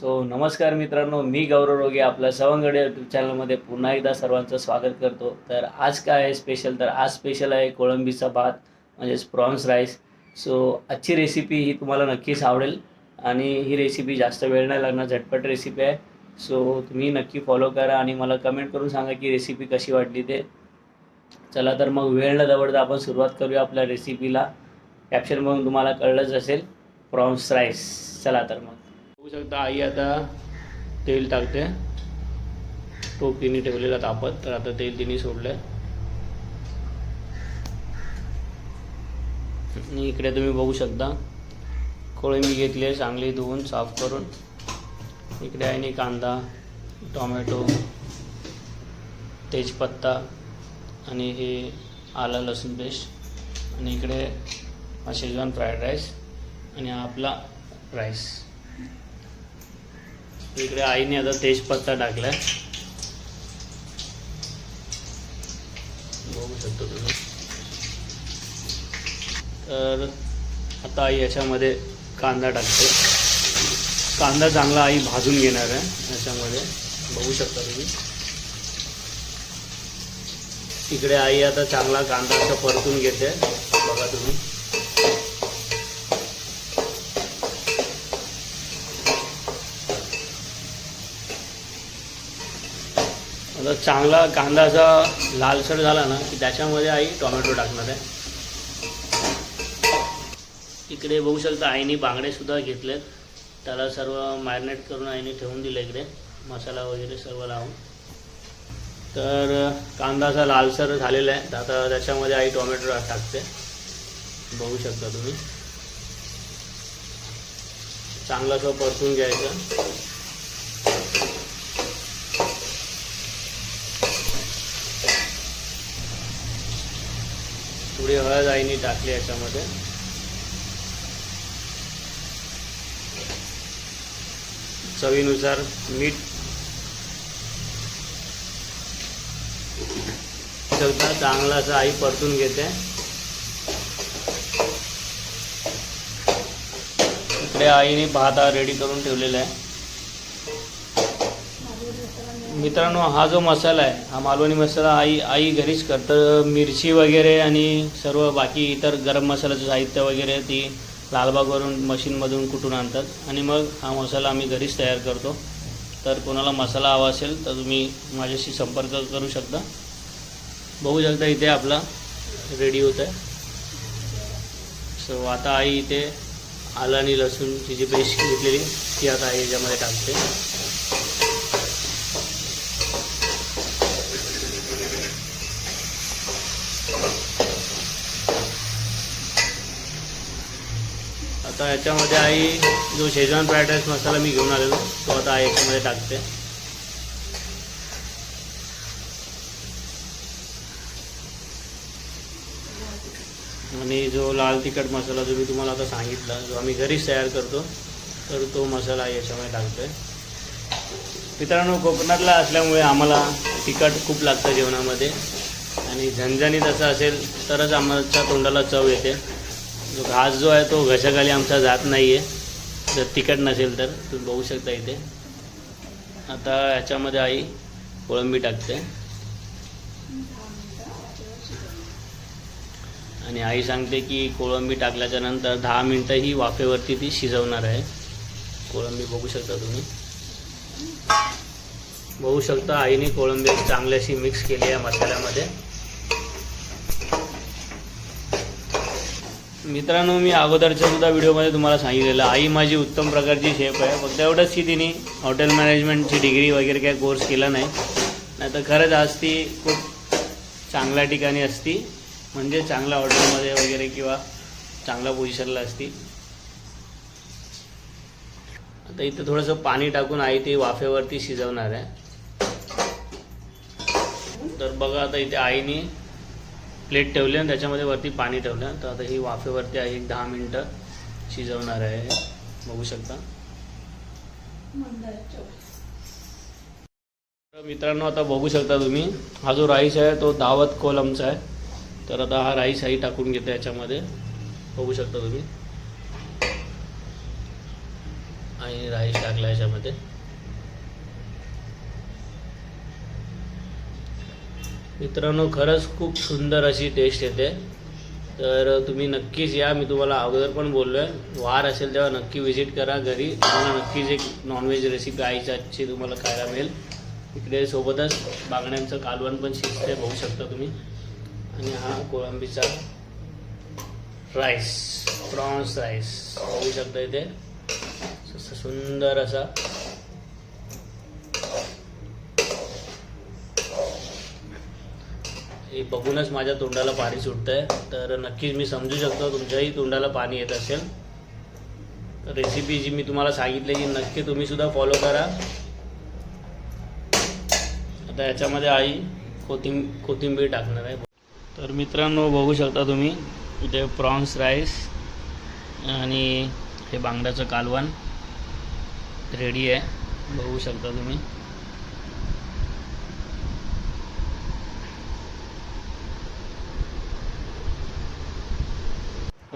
So नमस्कार मित्रांनो मी गौरव रोगे आपल्या सवंगडे यूट्यूब चॅनलमध्ये पुन्हा एकदा सर्वांचं स्वागत करतो. तर आज काय आहे स्पेशल तर आज स्पेशल आहे कोळंबीचा भात म्हणजेच प्रॉन्स राईस सो आजची रेसिपी ही तुम्हाला नक्कीच आवडेल आणि ही रेसिपी जास्त वेळ नाही लागणार झटपट रेसिपी आहे. सो तुम्ही नक्की फॉलो करा आणि मला कमेंट करून सांगा की रेसिपी कशी वाटली ते. चला तर मग वेळ न दवडता आपण सुरुवात करूया आपल्या रेसिपीला कॅप्शन म्हणून तुम्हाला कळलंच असेल प्रॉन्स राईस चला तर मग. बघू शकता आई आता तेल टाकते. टोप तिने ठेवलेला तापत तर आता तेल तिने सोडलंय. आणि इकडे तुम्ही बघू शकता. कोळी घेतली घेतले चांगली धुवून साफ करून. इकडे आहे नी कांदा टोमॅटो तेजपत्ता आणि हे आलं लसूण पेस्ट. आणि इकडे शेजवान फ्राईड राईस आणि आपला राईस. इकडे आईने आता तेजपत्ता टाकलाय. बघू शकतो तुम्ही. तर आता आई याच्यामध्ये कांदा टाकते. कांदा चांगला आई भाजून घेणार आहे याच्यामध्ये. बघू शकता तुम्ही. इकडे आई आता चांगला कांदा असं परतून घेते. बघा तुम्ही. आता चांगला कांदा असा लालसर झाला ना की त्याच्यामध्ये आई टोमॅटो टाकणार आहे. इकडे बघू शकता आईने बांगडेसुद्धा घेतलेत. त्याला सर्व मॅरिनेट करून आईने ठेवून दिलं इकडे मसाला वगैरे सर्व लावून. तर कांदा असा लालसर झालेला आहे. तर आता त्याच्यामध्ये आई टोमॅटो टाकते. बघू शकता तुम्ही. चांगलं असं परतून घ्यायचं. थोडी हळद आईने टाकली याच्यामध्ये. चवीनुसार मीठ. ठेवता चांगला असं आई परतून घेते. इकडे आईने भात रेडी करून ठेवलेला आहे. मित्रांनो हा जो मसाला आहे हा मालवणी मसाला आई आई घरीच करतं. मिरची वगैरे आणि सर्व बाकी इतर गरम मसाल्याचं साहित्य वगैरे ती लालबागवरून मशीनमधून कुठून आणतात. आणि मग हा मसाला आम्ही घरीच तयार करतो. तर कोणाला मसाला हवा असेल तर तुम्ही माझ्याशी संपर्क करू शकता. बघू शकता इथे आपला रेडी होत आहे. सो आता आई इथे आलं आणि लसूणची जी पेस्ट घेतलेली ती आता आई याच्यामध्ये टाकते. आता याच्यामध्ये आई जो शेजवान फ्राईड राईस मसाला मी घेऊन आलेलो तो आता आई याच्यामध्ये टाकते. आणि जो लाल तिखट मसाला जो मी तुम्हाला आता सांगितला जो आम्ही घरीच तयार करतो तर तो मसाला आई याच्यामध्ये टाकतोय मित्रांनो कोकणातला असल्यामुळे आम्हाला तिखट खूप लागतं जेवणामध्ये. आणि झणझणीत असं असेल तरच आमच्या तोंडाला चव येते. जो घास जो आहे तो घशाखाली आमचा जात नाही आहे जर तिखट नसेल तर तुम्ही बघू शकता इथे. आता ह्याच्यामध्ये आई कोळंबी टाकते. आणि आई सांगते की कोळंबी टाकल्याच्या नंतर दहा मिनटं ही वाफेवरती ती शिजवणार आहे. कोळंबी बघू शकता तुम्ही. बघू शकता आईने कोळंबी चांगल्याशी मिक्स केली आहे मसाल्यामध्ये. मित्रांनो मी अगोदरच्या सुद्धा व्हिडिओमध्ये तुम्हाला सांगितलेलं आई माझी उत्तम प्रकारची शेफ आहे. फक्त एवढंच की तिने हॉटेल मॅनेजमेंटची डिग्री वगैरे काही कोर्स केला नाही. नाही तर खरंच आज ती खूप चांगल्या ठिकाणी असती. म्हणजे चांगल्या हॉटेलमध्ये वगैरे किंवा चांगल्या पोझिशनला असती. आता इथं थोडंसं पाणी टाकून आई ती वाफेवरती शिजवणार आहे. तर बघा आता इथे आईने प्लेट ठेवली आणि त्याच्यामध्ये वरती पाणी ठेवलं. तर आता ही वाफेवरती आहे एक दहा मिनटं शिजवणार आहे. बघू शकता. मित्रांनो आता बघू शकता तुम्ही हा जो राईस आहे तो दावत कोलमचा आहे. तर आता हा राईस आई टाकून घेते याच्यामध्ये. बघू शकता तुम्ही. आणि राईस टाकला याच्यामध्ये. मित्रांनो खरंच खूप सुंदर अशी टेस्ट येते. तर तुम्ही नक्कीच या. मी तुम्हाला अगोदर पण बोललो आहे वार असेल तेव्हा नक्की व्हिजिट करा घरी. तुम्हाला नक्कीच एक नॉनव्हेज रेसिपी आईच्या आजची तुम्हाला खायला मिळेल. इकडे सोबतच बांगड्यांचं कालवण पण शिजते बघू शकता तुम्ही. आणि हा कोळंबीचा राईस प्रॉन्स राईस बघू शकता इथे. सुंदर असा हे बघूनच माझ्या तोंडाला पाणी सुटतंय. तर नक्कीच मी समजू शकतो तुमच्याही तोंडाला पाणी येत असेल. रेसिपी जी मी तुम्हाला सांगितली की नक्की तुम्ही सुद्धा फॉलो करा. आता याच्यामध्ये आई कोथिंब कोथिंबीर टाकणार आहे. तर मित्रांनो बघू शकता तुम्ही इथे प्रॉन्स राईस आणि हे बांगड्याचं कालवण रेडी आहे. बघू शकता तुम्ही.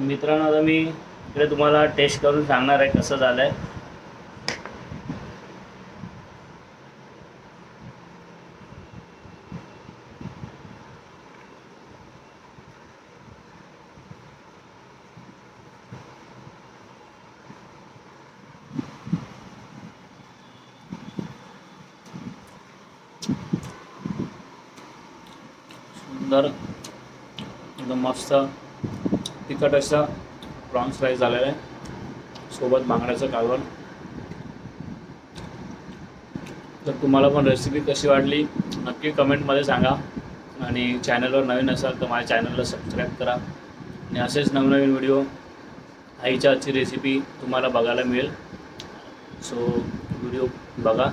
मित्रांनो आता मी इकडे तुम्हाला टेस्ट करून सांगणार आहे कसं झालं आहे सुंदर एकदम मस्त. तिखट असं प्रॉन्स फ्राय झालेला आहे. सोबत बांगड्याचं कालवण. तर तुम्हाला पण रेसिपी कशी वाटली नक्की कमेंटमध्ये सांगा. आणि चॅनलवर नवीन असाल तर माझ्या चॅनलला सबस्क्राईब करा. आणि असेच नवनवीन व्हिडिओ आईच्या आजची रेसिपी तुम्हाला बघायला मिळेल. सो व्हिडिओ बघा.